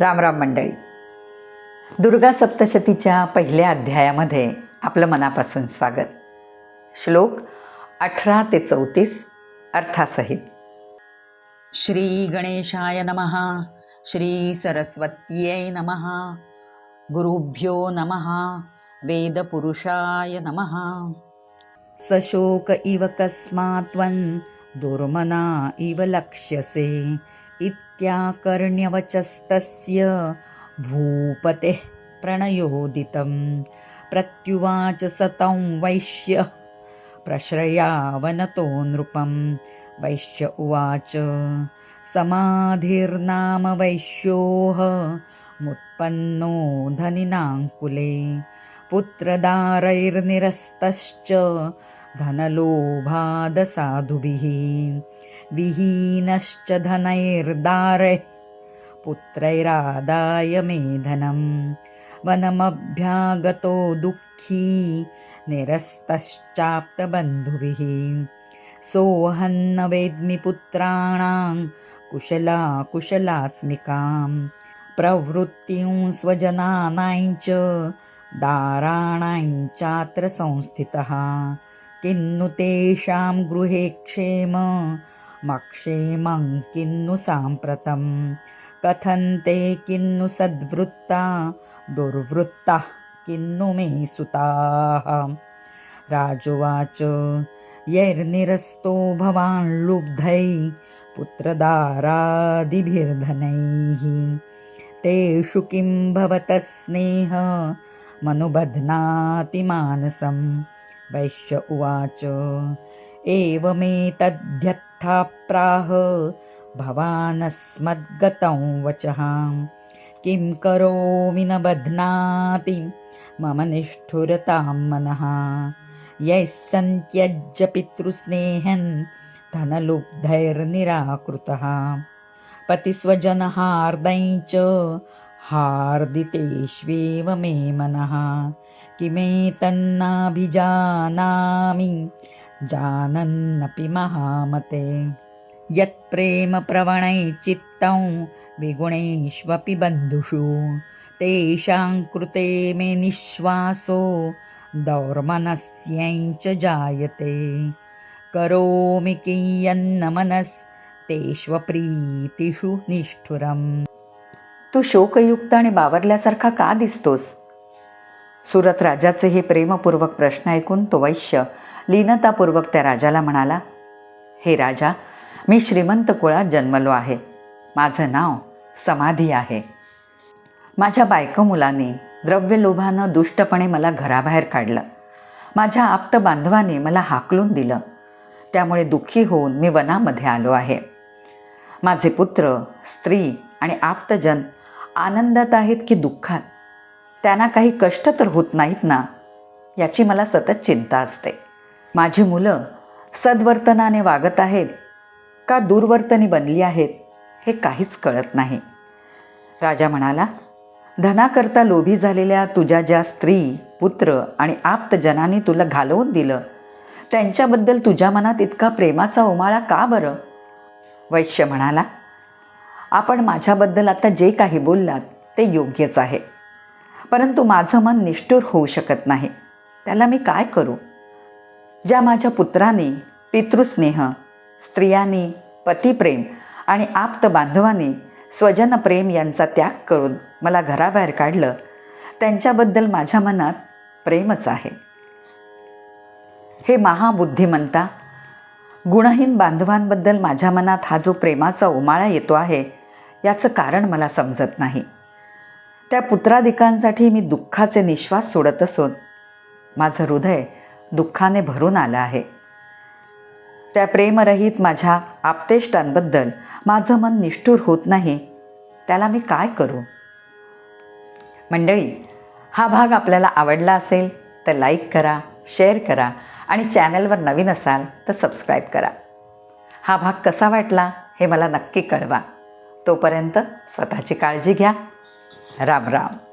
राम राम मंडळी. दुर्गा सप्तशतीच्या पहिल्या अध्यायामध्ये आपलं मनापासून स्वागत. श्लोक अठरा ते चौतीस अर्थासहित. श्री गणेशाय नमः श्री सरस्वत्यै नमः गुरुभ्यो नमः वेदपुरुषाय नमः. सशोक इव कस्मात्वं दुर्मना इव लक्ष्यसे। इत्याकर्ण्यवचस्तस्य भूपतेः प्रणयोदितं प्रत्युवाच सतं वैश्य प्रश्रयावनतो नृपं। वैश्य उवाच समाधिर्नाम वैश्योः मुत्पन्नो धनिनाङ्कुले पुत्रदारैर्निरस्तश्च धनलोभादसाधुभिः विहीनश्च धनैर्दारैः पुत्रैरादाय मे धनं। वनमभ्यागतो दुःखी निरस्तश्चाप्तबन्धुभिः। सोऽहन्न वेद्मि पुत्राणां कुशलाकुशलात्मिकां प्रवृत्तिं स्वजनानां च दाराणां चात्र संस्थितः। किन्नु तेषां गृहे क्षेम मक्षेमं किन्नु साम्प्रतं। कथन्ते किन्नु सद्वृत्ता दुर्वृत्ताः किन्नु मे सुताः राजुवाच यैर्निरस्तो भवान् लुब्धै पुत्रदारादिभिर्धनैः। तेषु किं भवतः स्नेह मनुबध्नाति मानसं वैश्य उवाच। एवमेतद्यथा प्राह भवानस्मद्गतं वचः। किं करोमि न बध्नाति मम निष्ठुरतां मनः। यैः सन्त्यज्य पितृस्नेहन् धनलुब्धैर्निराकृतः। पतिस्वजनहार्दै च हार्दितेष्वेव मे मनः किमेतन्नाभिजानामि जानन्नपि महामते। यत्प्रेमप्रवणै चित्तं विगुणैष्वपि बन्धुषु। तेषां कृते मे निःश्वासो दौर्मनस्यै च जायते। करोमि कियन्न मनस्तेष्वप्रीतिषु निष्ठुरम् तू शोकयुक्त आणि बावरल्यासारखा का दिसतोस? सुरत राजाचे हे प्रेमपूर्वक प्रश्न ऐकून तो वैश्य लीनतापूर्वक त्या राजाला म्हणाला हे राजा मी श्रीमंत कुळात जन्मलो आहे. माझं नाव समाधी आहे. माझ्या बायको मुलांनी द्रव्यलोभानं दुष्टपणे मला घराबाहेर काढलं. माझ्या आप्त बांधवाने मला हाकलून दिलं. त्यामुळे दुःखी होऊन मी वनामध्ये आलो आहे. माझे पुत्र स्त्री आणि आप्तजन आनंदात आहेत की दुःखात? त्यांना काही कष्ट तर होत नाहीत ना? याची मला सतत चिंता असते. माझी मुलं सद्वर्तनाने वागत आहेत का दुर्वर्तनी बनली आहेत हे काहीच कळत नाही. राजा म्हणाला धनाकरता लोभी झालेल्या तुझ्या ज्या स्त्री पुत्र आणि आप्तजनांनी तुला घालवून दिलं त्यांच्याबद्दल तुझ्या मनात इतका प्रेमाचा उमाळा का बरं? वैश्य म्हणाला आपण माझ्याबद्दल आता जे काही बोललात ते योग्यच आहे. परंतु माझं मन निष्ठूर होऊ शकत नाही. त्याला मी काय करू? ज्या माझ्या पुत्राने पितृस्नेह स्त्रियांनी पतिप्रेम आणि आप्त बांधवाने स्वजनप्रेम यांचा त्याग करून मला घराबाहेर काढलं त्यांच्याबद्दल माझ्या मनात प्रेमच आहे. हे महाबुद्धिमंता गुणहीन बांधवांबद्दल माझ्या मनात हा जो प्रेमाचा उमाळा येतो आहे याचं कारण मला समजत नाही. त्या पुत्राधिकांसाठी मी दुःखाचे निश्वास सोडत असून माझं हृदय दुःखाने भरून आलं आहे. त्या प्रेमरहित माझ्या आप्तेष्टांबद्दल माझं मन निष्ठूर होत नाही त्याला मी काय करू? मंडळी हा भाग आपल्याला आवडला असेल तर लाईक करा शेअर करा आणि चॅनलवर नवीन असाल तर सबस्क्राईब करा. हा भाग कसा वाटला हे मला नक्की कळवा. तोपर्यंत स्वतःची काळजी घ्या. राम राम.